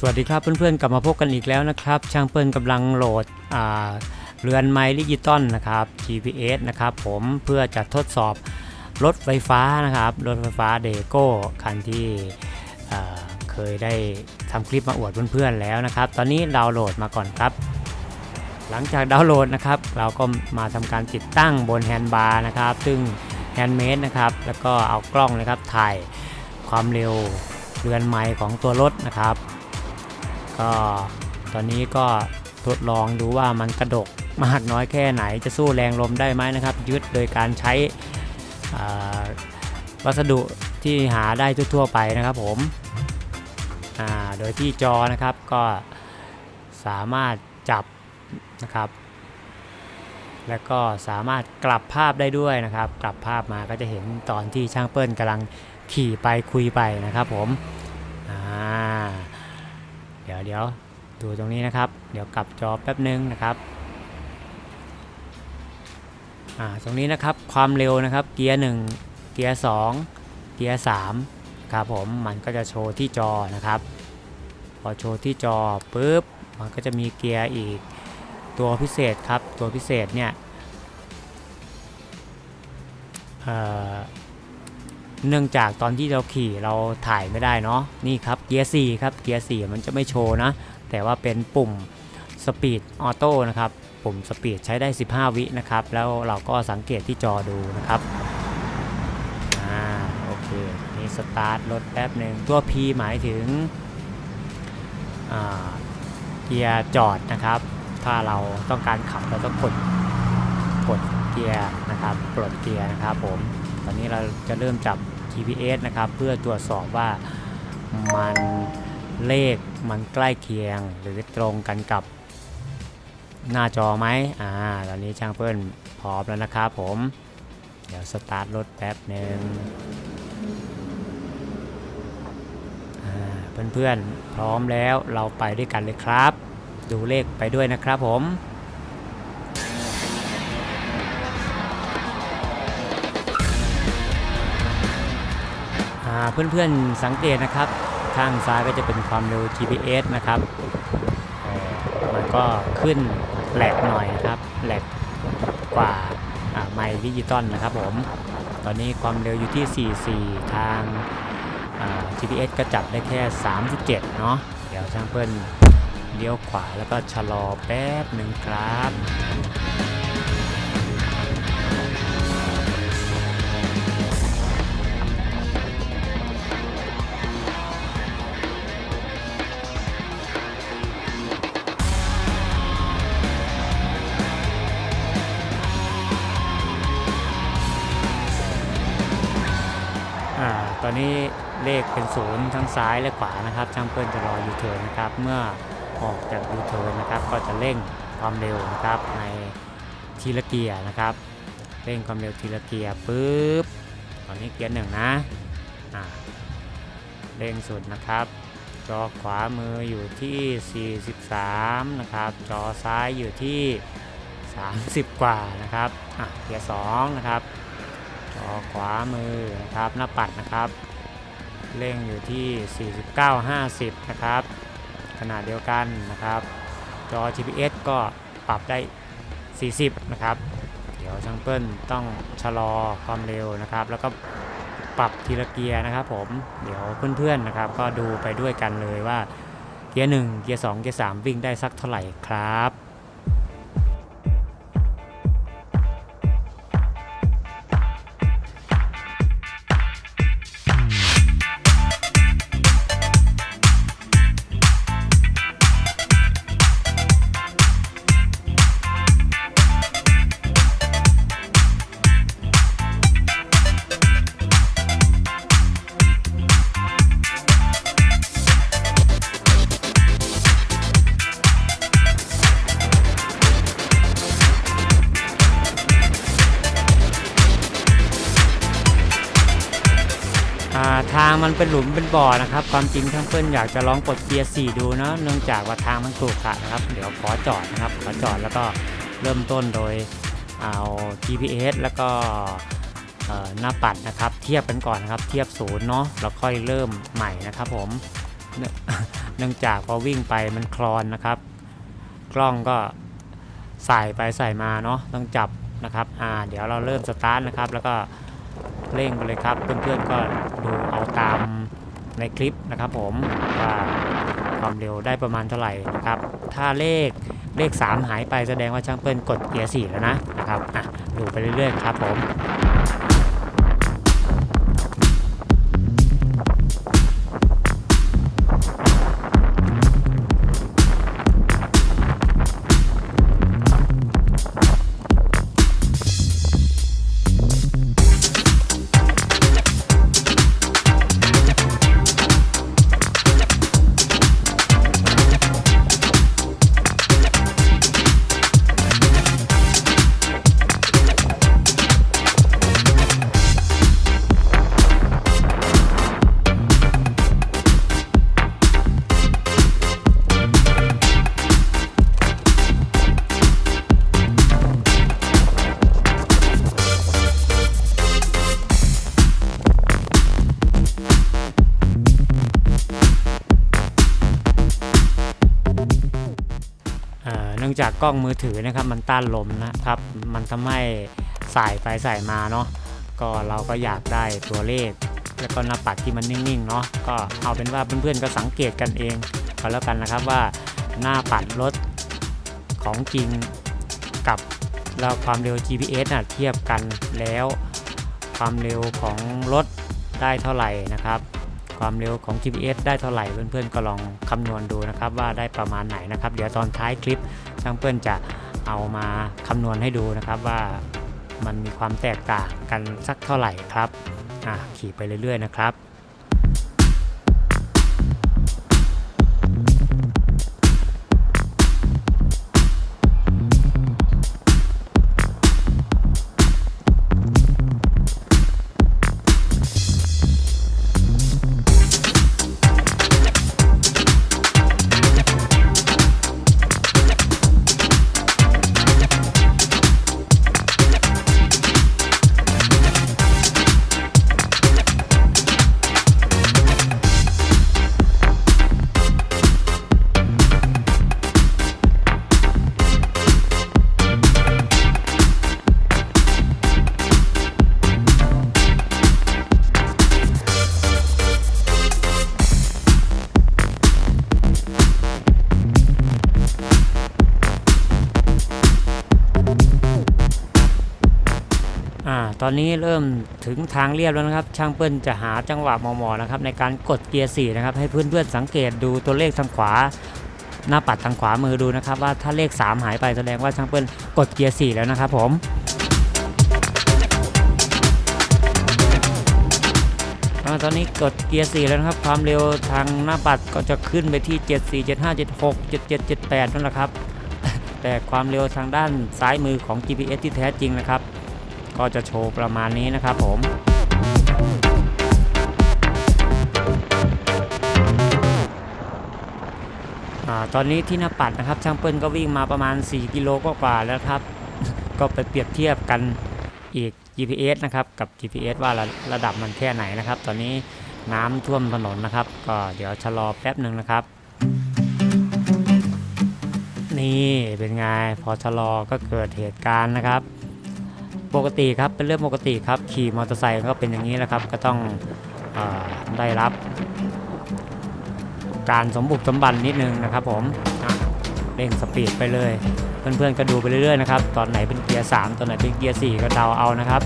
สวัสดีครับเพื่อนๆกลับมาพบกันอีกแล้วนะครับ ช่างเปิ้ลกำลังโหลดเรือนไม้ดิจิตอลนะครับ GPS นะครับผมเพื่อจะทดสอบรถไฟฟ้านะครับ รถไฟฟ้าเดโก้คันที่เคยได้ทำคลิปมาอวดเพื่อนๆแล้วนะครับ ตอนนี้ดาวน์โหลดมาก่อนครับ หลังจากดาวน์โหลดนะครับ เราก็มาทำการติดตั้งบนแฮนด์บาร์นะครับ ซึ่งแฮนด์เมดนะครับ แล้วก็เอากล้องนะครับถ่ายความเร็วเรือนไม้ของตัวรถนะครับ ก็ตอนนี้ก็ทดลองดูว่ามันกระดกมากน้อยแค่ไหนจะสู้แรงลมได้ไหมนะครับ ยึดโดยการใช้วัสดุที่หาได้ทั่วๆไปนะครับผมโดยที่จอนะครับก็สามารถจับนะครับ แล้วก็สามารถกลับภาพได้ด้วยนะครับ กลับภาพมาก็จะเห็นตอนที่ช่างเปิ้ลกำลังขี่ไปคุยไปนะครับผม ยวเดี๋ยวดูตรงนี้นะครับ เดี๋ยวกลับจอแป๊บนึงนะครับอ่าตรงนี้นะครับความเร็วนะครับเกียร์1เกียร์2เกียร์3ครับผมมันก็จะโชว์ที่จอนะครับ พอโชว์ที่จอปุ๊บมันก็จะมีเกียร์อีกตัวพิเศษครับตัวพิเศษเนี่ยเอ่อ เนื่องจากตอนที่เราขี่เราถ่ายไม่ได้เนาะนี่ครับเกียร์4ครับเกียร์4มันจะไม่โชว์นะ แต่ว่าเป็นปุ่มสปีดออโต้นะครับปุ่มสปีดใช้ได้ 15 วินะครับ แล้วเราก็สังเกตที่จอดูนะครับอ่าโอเคนี่สตาร์ทรถแป๊บหนึ่งตัว P หมายถึงอ่าเกียร์จอดนะครับ ถ้าเราต้องการขับเราต้องกดกดเกียร์นะครับปลดเกียร์นะครับผม อนนี้เราจะเริ่มจับ GPS นะครับเพื่อตรวจสอบว่ามันเลขมันใกล้เคียงหรือตรงกันกับหน้าจอไหมอ่าตอนนี้ช่างเปิ้ลพร้อมแล้วนะครับผม เดี๋ยวสตาร์ทรถแป๊บหนึ่งอ่าเพื่อนๆพร้อมแล้วเราไปด้วยกันเลยครับ ดูเลขไปด้วยนะครับผม อ่าเพื่อนๆสังเกตนะครับ ข้างซ้ายก็จะเป็นความเร็ว GPS นะครับมันก็ขึ้นแหลกหน่อยนะครับแหลกกว่าไมค์ดิจิตอลนะครับผม ตอนนี้ความเร็วอยู่ที่ 44 ทางอ่า GPS ก็จับได้แค่ 37 เนาะเดี๋ยวช่างเปิ้ลเลี้ยวขวาแล้วก็ชะลอแป๊บหนึ่งครับ นี้เลขเป็นศูนย์ทั้งซ้ายและขวานะครับ ช่างเปิ้ลจะรอยูเทิร์นนะครับ เมื่อออกจากยูเทิร์นนะครับ ก็จะเร่งความเร็วนะครับในทีละเกียร์นะครับ เร่งความเร็วทีละเกียร์ปุ๊บ ตอนนี้เกียร์หนึ่งนะอ่าเร่งสุดนะครับ จอขวามืออยู่ที่ 43 นะครับ จอซ้ายอยู่ที่ 30 กว่านะครับอะเกียร์สองนะครับ จอขวามือนะครับ หน้าปัดนะครับ เร่งอยู่ที่ 49 50 นะครับ ขนาดเดียวกันนะครับ จอ GPS ก็ปรับได้ 40 นะครับ เดี๋ยวช่างเปิ้ลต้องชะลอความเร็วนะครับ แล้วก็ปรับทีละเกียร์นะครับผมเดี๋ยวเพื่อนๆนะครับ ก็ดูไปด้วยกันเลยว่าเกียร์1เกียร์2เกียร์3วิ่งได้สักเท่าไหร่ครับ เป็นหลุมเป็นบ่อนะครับ ความจริงทั้งเพื่อนอยากจะลองกดเกียร์4ดูเนาะเนื่องจากว่าทางมันขรุขระนะครับ เดี๋ยวขอจอดนะครับ ขอจอดแล้วก็เริ่มต้นโดยเอา GPS แล้วก็หน้าปัดนะครับ เทียบกันก่อนนะครับ เทียบศูนย์เนาะแล้วค่อยเริ่มใหม่นะครับผมเนื่องเนื่องจากพอวิ่งไปมันคลอนนะครับ กล้องก็ใส่ไปใส่มาเนาะต้องจับนะครับอ่าเดี๋ยวเราเริ่มสตาร์ทนะครับ แล้วก็ เร่งไปเลยครับ เพื่อนๆก็ดูเอาตามในคลิปนะครับผมว่าความเร็วได้ประมาณเท่าไหร่นะครับ ถ้าเลขเลข 3 หายไปแสดงว่าช่างเปิ้ลกดเกียร์4แล้วนะนะครับอะดูไปเรื่อยๆครับผม จากกล้องมือถือนะครับมันต้านลมนะครับ มันทำให้สายไปสายมาเนาะก็เราก็อยากได้ตัวเลข แล้วก็หน้าปัดที่มันนิ่งๆเนาะก็เอาเป็นว่าเพื่อนๆก็สังเกตกันเองก็แล้วกันนะครับว่าหน้าปัดรถของจริงกับเราความเร็ว GPS น่ะเทียบกันแล้ว ความเร็วของรถได้เท่าไหร่นะครับ ความเร็วของ GPS ได้เท่าไหร่เพื่อนๆก็ลองคำนวณดูนะครับว่าได้ประมาณไหนนะครับ เดี๋ยวตอนท้ายคลิป ช่างเปิ้ลจะเอามาคำนวณให้ดูนะครับว่ามันมีความแตกต่างกันสักเท่าไหร่ครับขี่ไปเรื่อยๆนะครับ ตอนนี้เริ่มถึงทางเรียบแล้วนะครับ ช่างเปิ้ลจะหาจังหวะเหมอๆนะครับในการกดเกียร์4นะครับให้เพื่อนๆสังเกตดูตัวเลขทางขวา หน้าปัดทางขวามือดูนะครับ ว่าถ้าเลข 3 หายไปแสดงว่าช่างเปิ้ลกดเกียร์4แล้วนะครับผมตอนนี้กดเกียร์4แล้วนะครับ ความเร็วทางหน้าปัดก็จะขึ้นไปที่ 74 75 76 77 78นั่นแหละครับแต่ความเร็วทางด้านซ้ายมือของ GPS ที่แท้จริงนะครับ ก็จะโชว์ประมาณนี้นะครับผมอตอนนี้ที่หน้าปัดนะครับช่างเปิ้ลก็วิ่งมาประมาณ 4 กิโลกว่าแล้วครับ ก็ไปเปรียบเทียบกันอีก GPS นะครับกับ GPS ว่าระระดับมันแค่ไหนนะครับ ตอนนี้น้ำท่วมถนนนะครับ ก็เดี๋ยวชะลอแป๊บหนึ่งนะครับ นี่เป็นไงพอชะลอก็เกิดเหตุการณ์นะครับ ปกติครับเป็นเรื่องปกติครับขี่มอเตอร์ไซค์ก็เป็นอย่างนี้แหละครับ ก็ต้องอได้รับ การสมบุกสมบันนิดนึงนะครับ ผมเร่งสปีดไปเลย เพื่อนๆก็ดูไปเรื่อยๆนะครับตอนไหนเป็นเกียร์3ตอนไหนเป็นเกียร์4ก็เดาเอานะครับ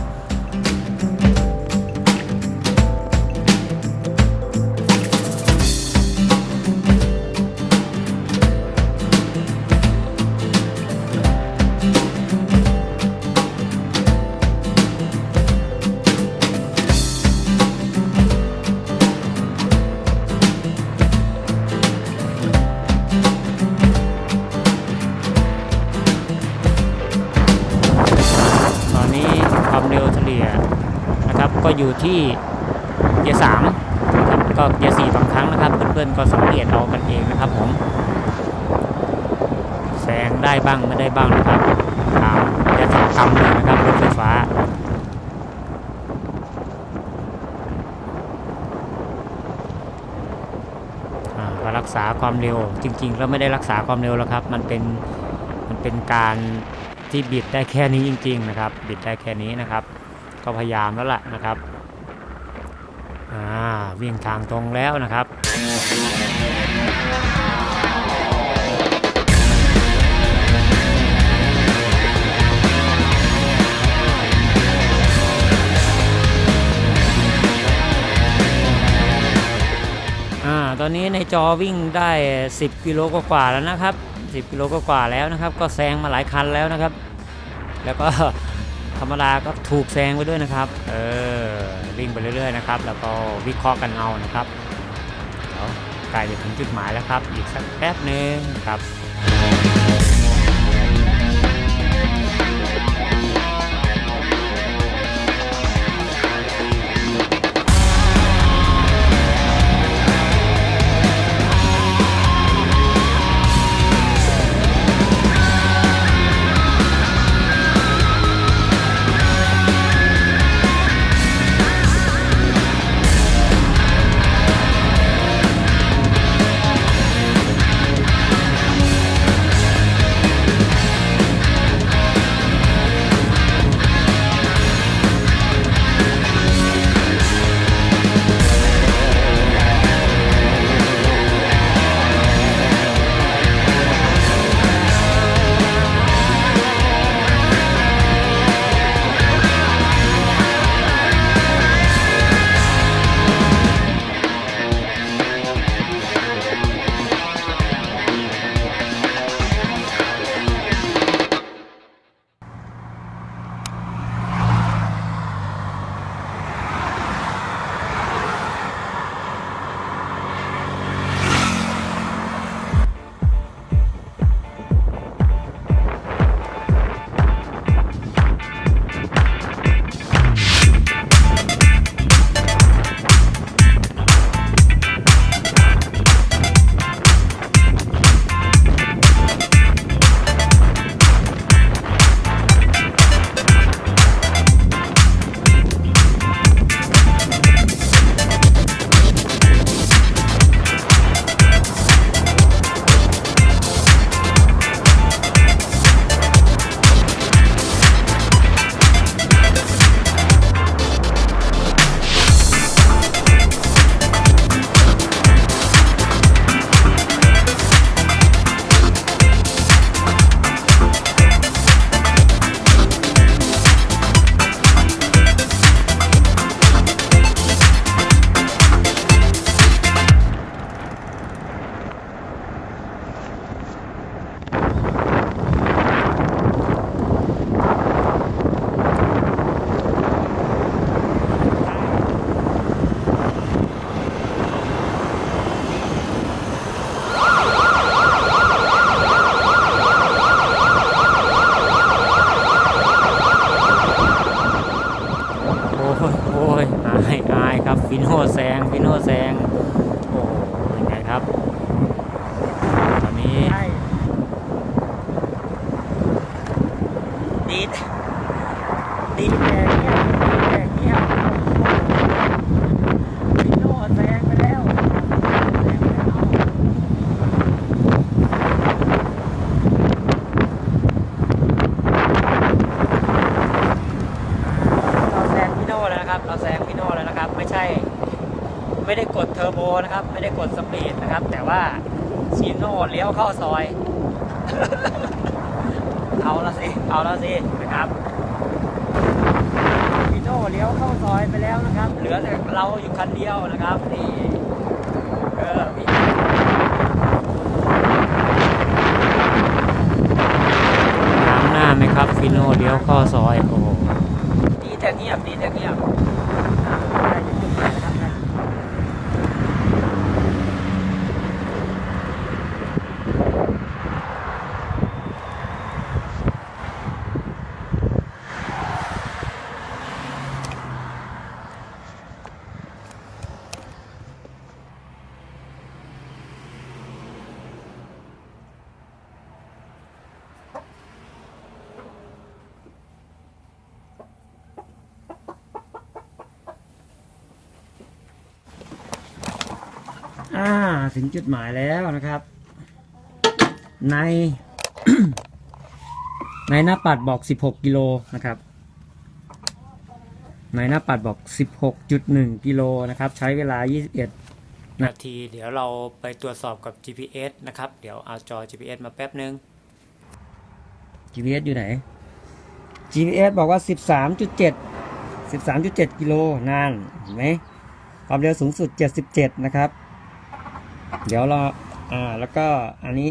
อยู่ที่เกียร์สามนะครับก็เกียร์สี่บางครั้งนะครับ เพื่อนๆก็สังเกตเอากันเองนะครับผมแซงได้บ้างไม่ได้บ้างนะครับตามยถากรรมเลยนะครับรถไฟฟ้าอษาความเร็วจริงๆ แล้วไม่ได้รักษาความเร็วแล้วครับ มันเป็นมันเป็นการที่บิดได้แค่นี้จริง ๆ นะครับ บิดได้แค่นี้นะครับ ก็พยายามแล้วล่ะนะครับอ่าวิ่งทางตรงแล้วนะครับอ่าตอนนี้ในจอวิ่งได้ 10 กิโลกว่าแล้วนะครับ 10 กิโลกว่าแล้วนะครับ ก็แซงมาหลายคันแล้วนะครับ แล้วก็ รรมดาก็ถูกแซงไปด้วยนะครับ เออวิ่งไปเรื่อยๆนะครับ แล้วก็วิเคราะห์กันเอานะครับเดี๋ยวใกล้จะถึงจุดหมายแล้วครับ อีกสักแป๊บหนึ่งครับ อายอายครับฟิโนแซงฟิโนแซง โอ้โหเป็นไงครับ ตอนนี้ ใช่ดีดดีดแต่เงียบดีดแต่เงียบพี่โน่แซงไปแล้วแซงไปแล้ว เราแซงฟิโน่แล้วนะครับ เราแซงฟิโน่แล้วนะครับ ไม่ใช่ ไม่ได้กดเทอร์โบนะครับ ไม่ได้กดสปีดนะครับ แต่ว่าชีโน่เลี้ยวเข้าซอย เอาละสิ เอาละสินะครับฟีโน่เลี้ยวเข้าซอยไปแล้วนะครับ เหลือแต่เราอยู่คันเดียวนะครับ นี่ เออพี่น้ำหน้าไหมครับฟิโน่เลี้ยวเข้าซอยโอ้โหดีแต่เงียบดีแต่เงียบ ได้อยู่จุดหมายแล้วครับนะ อ อ่าถึงจุดหมายแล้วนะครับ ใน ในหน้าปัดบอก 16 กิโลนะครับ ในหน้าปัดบอก 16.1 กิโลนะครับ ใช้เวลา 21 นาที เดี๋ยวเราไปตรวจสอบกับ GPS นะครับ เดี๋ยวเอาจอ GPS มาแป๊บนึง GPS อยู่ไหน GPS บอกว่า 13.7 13.7 กิโลนานเห็นไหมความเร็วสูงสุด 77 นะครับ เดี๋ยวเราอ่าแล้วก็อันนี้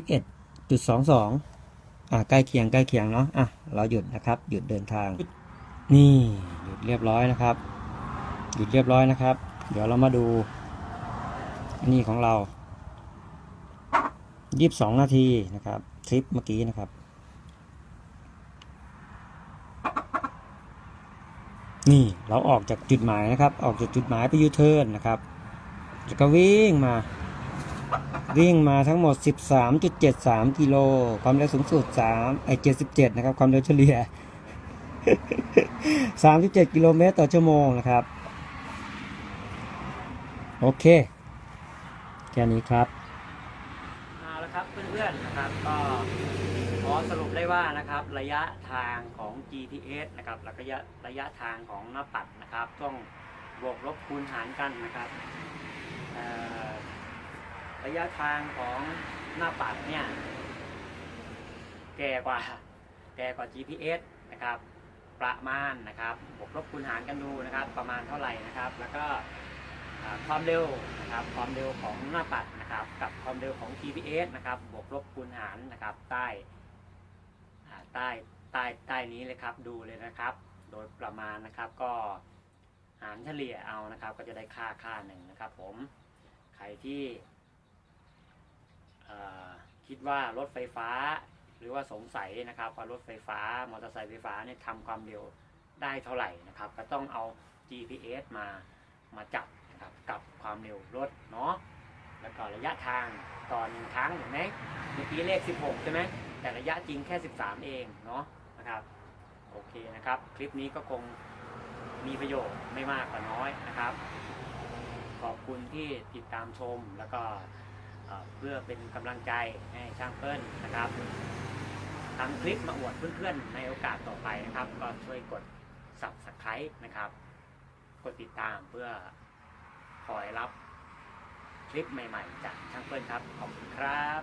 21.22อ่าใกล้เคียงใกล้เคียงเนาะอะเราหยุดนะครับ หยุดเดินทาง นี่หยุดเรียบร้อยนะครับ หยุดเรียบร้อยนะครับ เดี๋ยวเรามาดูนี่ของเรา22นาทีนะครับทริปเมื่อกี้นะครับ นี่เราออกจากจุดหมายนะครับ ออกจากจุดหมายไปยูเทิร์นนะครับแล้วก็วิ่งมา วิ่งมาทั้งหมด 13.73 กิโล ความเร็วสูงสุด3ไอ77 นะครับ ความเร็วเฉลี่ย 37 กิโลเมตรต่อชั่วโมงนะครับ โอเค แค่นี้ครับ เอาละครับเพื่อนๆนะครับก็ ขอสรุปได้ว่านะครับระยะทางของ GPS นะครับแล้วก็ระยะระยะทางของหน้าปัดนะครับ ต้องบวกลบคูณหารกันนะครับระยะทางของหน้าปัดเนี่ยแก่กว่าแก่กว่า GPS นะครับ ประมาณนะครับบวกลบคูณหารกันดูนะครับ ประมาณเท่าไหร่นะครับ แล้วก็ความเร็วนะครับความเร็วของหน้าปัดนะครับ กับความเร็วของ GPS นะครับบวกลบคูณหารนะครับใต้ ใต้ใต้ใต้นี้เลยครับดูเลยนะครับ โดยประมาณนะครับก็หารเฉลี่ยเอานะครับ ก็จะได้ค่าค่าหนึ่งนะครับ ผมใครที่คิดว่ารถไฟฟ้า หรือว่าสงสัยนะครับว่ารถไฟฟ้ามอเตอร์ไซค์ไฟฟ้าเนี่ยทำความเร็วได้เท่าไหร่นะครับ ก็ต้องเอา GPS มามาจับนะครับกับความเร็วรถเนาะ แล้วก็ระยะทางต่อหนึ่งครั้งเห็นไหมเมื่อกี้เลข 16 ใช่ไหมแต่ระยะจริงแค่ 13 เองเนาะนะครับโอเคนะครับ คลิปนี้ก็คงมีประโยชน์ไม่มากก็น้อยนะครับ ขอบคุณที่ติดตามชมแล้วก็เอ่อเพื่อเป็นกำลังใจให้ช่างเปิ้ลนะครับทำคลิปมาอวดเพื่อนๆในโอกาสต่อไปนะครับ ก็ช่วยกด subscribe นะครับ กดติดตามเพื่อคอยรับ คลิปใหม่ ๆ จากช่างเปิ้ลครับ ขอบคุณครับ